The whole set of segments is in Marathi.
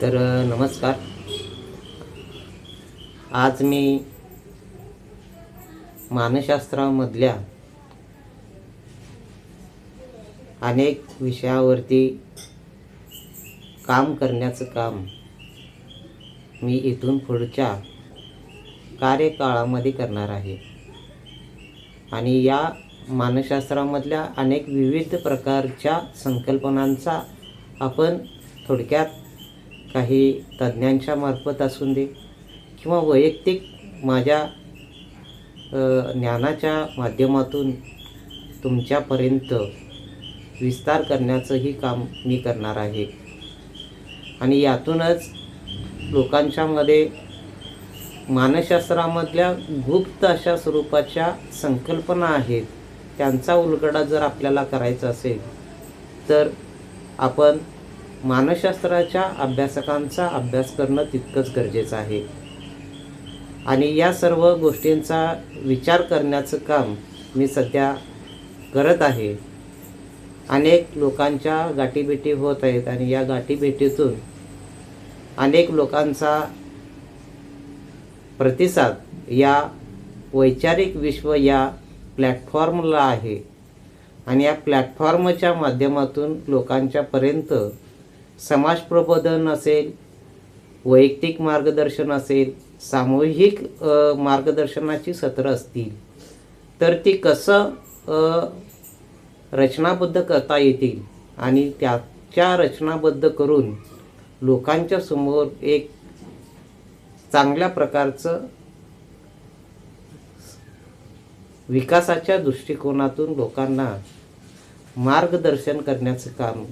तर नमस्कार. आज मी मानसशास्त्रामधल्या अनेक विषयावरती काम करण्याचं काम मी इथून पुढच्या कार्यकाळामध्ये करणार आहे. आणि या मानसशास्त्रामधल्या अनेक विविध प्रकारच्या संकल्पनांचा आपण थोडक्यात काही तज्ज्ञांच्या मार्फत असून दे किंवा वैयक्तिक माझ्या ज्ञानाच्या माध्यमातून तुमच्यापर्यंत विस्तार करण्याचंही काम मी करणार आहे. आणि यातूनच लोकांच्यामध्ये मानसशास्त्रामधल्या गुप्त अशा स्वरूपाच्या संकल्पना आहेत त्यांचा उलगडा जर आपल्याला करायचा असेल तर आपण मानसशास्त्राच्या अभ्यासकांचा अभ्यास करणं तितकंच गरजेचं आहे. आणि या सर्व गोष्टींचा विचार करण्याचं काम मी सध्या करत आहे. अनेक लोकांच्या गाठीभेटी होत आहेत आणि या गाठीभेटीतून अनेक लोकांचा प्रतिसाद या वैचारिक विश्व या प्लॅटफॉर्मला आहे. आणि या प्लॅटफॉर्मच्या माध्यमातून लोकांच्यापर्यंत समाज प्रबोधन असेल वैयक्तिक मार्गदर्शन असेल सामूहिक मार्गदर्शनाची सत्रं असतील तर ती कसं रचनाबद्ध करता येतील आणि त्याच्या रचनाबद्ध करून लोकांच्या समोर एक चांगल्या प्रकारचं विकासाच्या दृष्टिकोनातून लोकांना मार्गदर्शन करण्याचं काम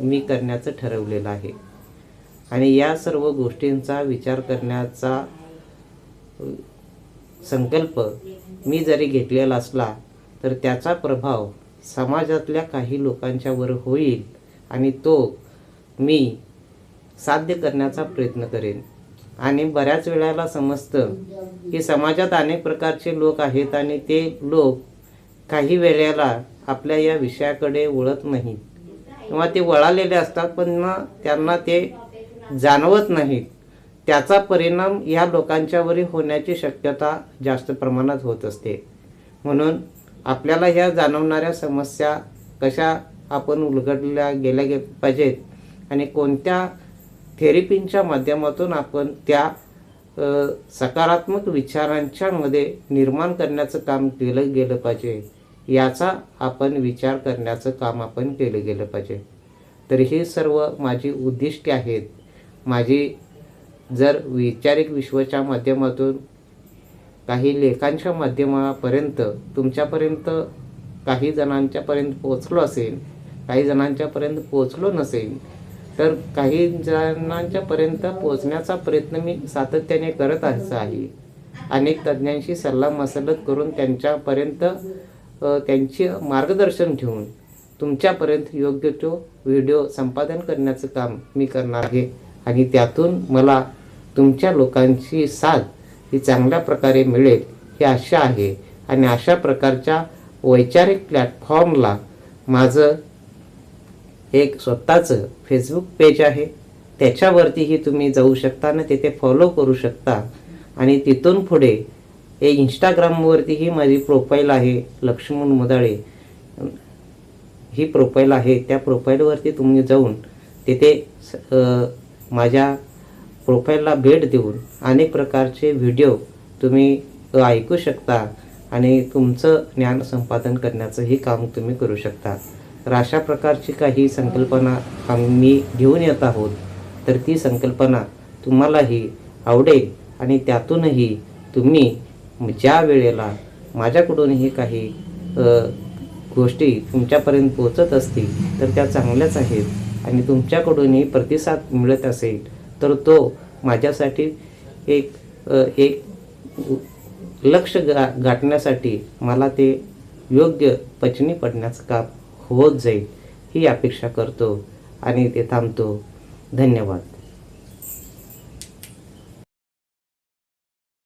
मी करण्याचं ठरवलेलं आहे. आणि या सर्व गोष्टींचा विचार करण्याचा संकल्प मी जरी घेतलेला असला तर त्याचा प्रभाव समाजातल्या काही लोकांच्यावर होईल आणि तो मी साध्य करण्याचा प्रयत्न करेन. आणि बऱ्याच वेळेला समजतं की समाजात अनेक प्रकारचे लोक आहेत आणि ते लोक काही वेळेला आपल्या या विषयाकडे वळत नाहीत. किंवा ते वळालेले असतात पण ना त्यांना ते जाणवत नाहीत. त्याचा परिणाम ह्या लोकांच्यावरही होण्याची शक्यता जास्त प्रमाणात होत असते. म्हणून आपल्याला ह्या जाणवणाऱ्या समस्या कशा आपण उलगडल्या गेल्या गे पाहिजेत आणि कोणत्या थेरपींच्या माध्यमातून आपण त्या सकारात्मक विचारांच्यामध्ये निर्माण करण्याचं काम केलं गेलं पाहिजे. याचा आपण विचार करण्याचं काम आपण केलं गेलं पाहिजे. तर हे सर्व माझी उद्दिष्टे आहेत. माझी जर वैचारिक विश्वाच्या माध्यमातून काही लेखांच्या माध्यमापर्यंत तुमच्यापर्यंत काही जणांच्यापर्यंत पोचलो असेल काही जणांच्यापर्यंत पोचलो नसेल तर काही जणांच्यापर्यंत पोचण्याचा प्रयत्न मी सातत्याने करत आहे. अनेक तज्ज्ञांशी सल्ला मसलत करून त्यांच्यापर्यंत त्यांचे मार्गदर्शन घेऊन तुमच्यापर्यंत योग्य तो व्हिडिओ संपादन करण्याचं काम मी करणार आहे. आणि त्यातून मला तुमच्या लोकांची साथ ही चांगल्या प्रकारे मिळेल ही आशा आहे. आणि अशा प्रकारच्या वैचारिक प्लॅटफॉर्मला माझं एक स्वतःचं फेसबुक पेज आहे. त्याच्यावरतीही तुम्ही जाऊ शकता आणि तिथे फॉलो करू शकता. आणि तिथून पुढे हे इंस्टाग्रामवरतीही माझी प्रोफाईल आहे लक्ष्मण मुदाळे. ही प्रोफाईल आहे त्या प्रोफाईलवरती तुम्ही जाऊन तिथे स- माझ्या प्रोफाईलला भेट देऊन अनेक प्रकारचे व्हिडिओ तुम्ही ऐकू शकता आणि तुमचं ज्ञान संपादन करण्याचंही काम तुम्ही करू शकता. तर अशा प्रकारची काही संकल्पना आम्ही घेऊन येत आहोत. तर ती संकल्पना तुम्हालाही आवडेल आणि त्यातूनही तुम्ही ज्या वेळेला माझ्याकडूनही काही गोष्टी तुमच्यापर्यंत पोचत असतील तर त्या चांगल्याच आहेत. आणि तुमच्याकडूनही प्रतिसाद मिळत असेल तर तो माझ्यासाठी एक एक लक्ष गा गाठण्यासाठी मला ते योग्य पचनी पडण्याचं काम होत जाईल ही अपेक्षा करतो आणि ते थांबतो. धन्यवाद.